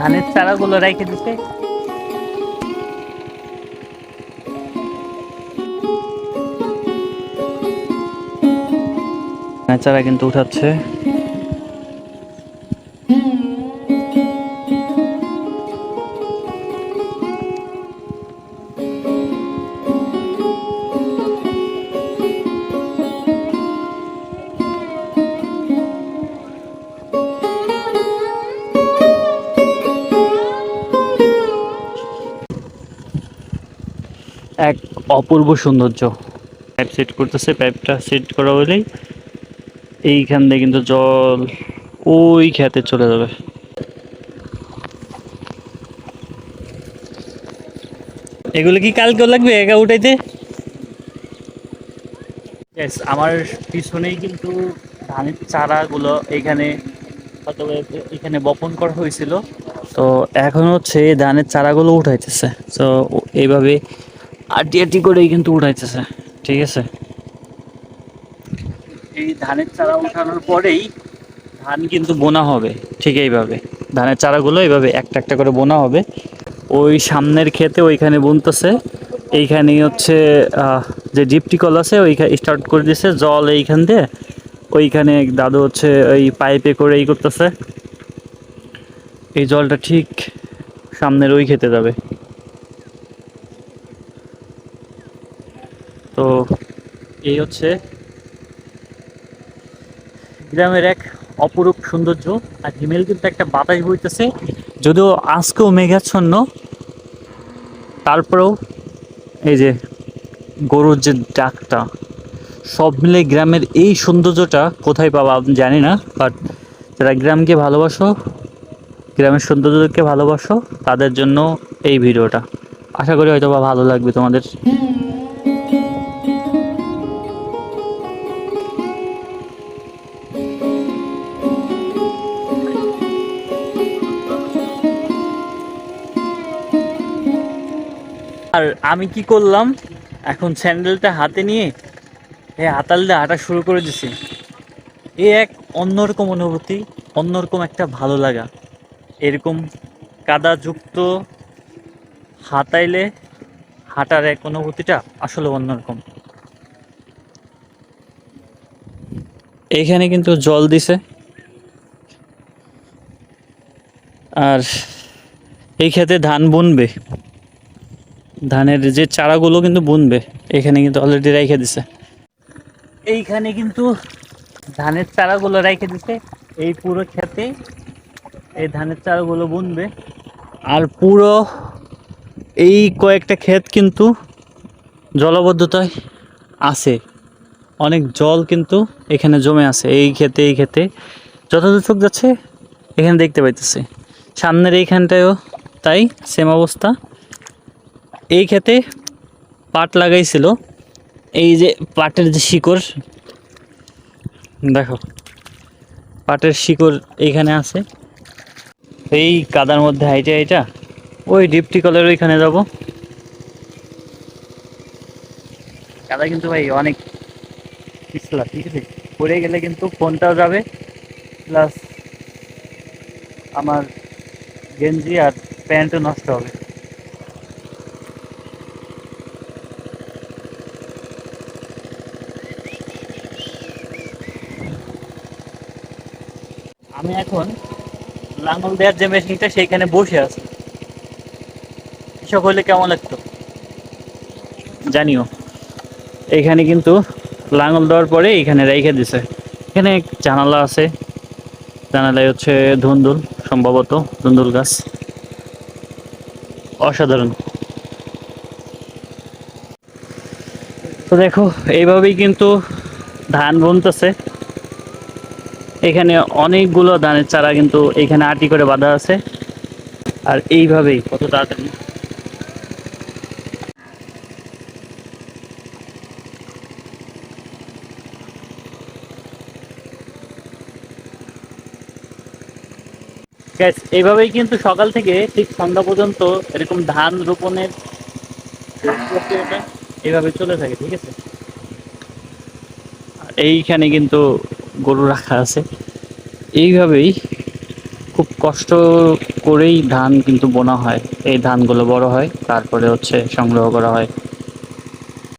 ধানের চারাগুলো রেখে দিতে। চারা কিন্তু উঠাচ্ছে। এক অপূর্ব সৌন্দর্য। পাইপ সেট করতেছে পাইপটা সেট করা হলেই এইখান দিয়ে কিন্তু জল ওই খেতে চলে যাবে। এগুলো কি কালকেও লাগবে একা উঠাইতে? Yes, আমার পিছনেই কিন্তু ধানের চারাগুলো এখানে এখানে বপন করা হয়েছিল। তো এখন হচ্ছে ধানের চারাগুলো উঠাইতেছে। তো এইভাবে আটি আটি করেই কিন্তু উঠাইতেছে। ঠিক আছে? এই ধানের চারা উঠানোর পরেই ধান কিন্তু বোনা হবে, ঠিক এইভাবে। ধানের চারাগুলো এইভাবে একটা একটা করে বোনা হবে। ওই সামনের ক্ষেতে ওইখানে বুনতেছে। এইখানে হচ্ছে যে ডিপটি কল আছে ওইখানে স্টার্ট করে দিয়েছে জল এইখান দিয়ে। ওইখানে দাদু হচ্ছে ওই পাইপে করে এই করতেছে। এই জলটা ঠিক সামনের ওই খেতে যাবে তো এই হচ্ছে গ্রামের এক অপরূপ সৌন্দর্য আর হিমেল কিন্তু একটা বাতাস বইতেছে। যদিও আজকেও মেঘাচ্ছন্ন, তারপরেও এই যে গরুর যে ডাকটা, সব মিলে গ্রামের এই সৌন্দর্যটা কোথায় পাবো জানি না বাট যারা গ্রামকে ভালোবাসো, গ্রামের সৌন্দর্যকে ভালোবাসো, তাদের জন্য এই ভিডিওটা। আশা করি হয়তো বা ভালো লাগবে তোমাদের। আর আমি কি করলাম? এখন স্যান্ডেলটা হাতে নিয়ে এই হাতাল দিয়ে হাঁটা শুরু করে দিছি। এ এক অন্যরকম অনুভূতি, অন্যরকম একটা ভালো লাগা। এরকম কাদাযুক্ত হাতাইলে হাঁটার এক অনুভূতিটা আসলে অন্যরকম। এইখানে কিন্তু জল দিছে। আর এই ক্ষেতে ধান বুনবে। ধানের যে চারাগুলো কিন্তু বুনবে এখানে কিন্তু অলরেডি রেখে দিছে। এইখানে কিন্তু ধানের চারাগুলো রেখে দিছে এই পুরো ক্ষেতে এই ধানের চারাগুলো বুনবে। আর পুরো এই কয়েকটা ক্ষেত কিন্তু জলবদ্ধতায় আছে। অনেক জল কিন্তু এখানে জমে আছে এই ক্ষেতে এই ক্ষেতে। যতদূর চোখ যাচ্ছে এখানে দেখতে পাইতেছে। সামনের এইখানটায়ও তাই সেম অবস্থা। এই ক্ষেতে পাট লাগাইছিল। এই যে পাটের যে শিকড়, দেখো, পাটের শিকড় এইখানে আছে। এই কাদার মধ্যে হাইটা হাইটা ওই ডিপটি কলের ওইখানে যাব। কাদা কিন্তু ভাই অনেক পিছলা, ঠিক আছে? পড়ে গেলে কিন্তু ফোনটাও যাবে প্লাস আমার গেঞ্জি আর প্যান্টও নষ্ট হবে। আমি এখন লাঙল দেওয়ার যে মেশিনটা সেইখানে বসে আছি। এসব হলে কেমন লাগতো? জানিও। এখানে কিন্তু লাঙল দেওয়ার পরে এখানে রেখে দিছে। এখানে জানালা আছে। জানালায় হচ্ছে ধুন্দুল, সম্ভবত ধুন্দুল গাছ। অসাধারণ। তো দেখো, এইভাবেই কিন্তু ধান বুনতেছে। এখানে অনেকগুলো ধানের চারা কিন্তু এখানে আটি করে বাঁধা আছে। আর এইভাবেই কত তাড়াতাড়ি। Guys, এইভাবেই কিন্তু সকাল থেকে ঠিক সন্ধ্যা পর্যন্ত এরকম ধান রোপণের এইভাবে চলে থাকে ঠিক আছে? এইখানে কিন্তু গরু রাখা আছে। এইভাবেই খুব কষ্ট করেই ধান কিন্তু বোনা হয়। এই ধানগুলো বড় হয়, তারপরে হচ্ছে সংগ্রহ করা হয়।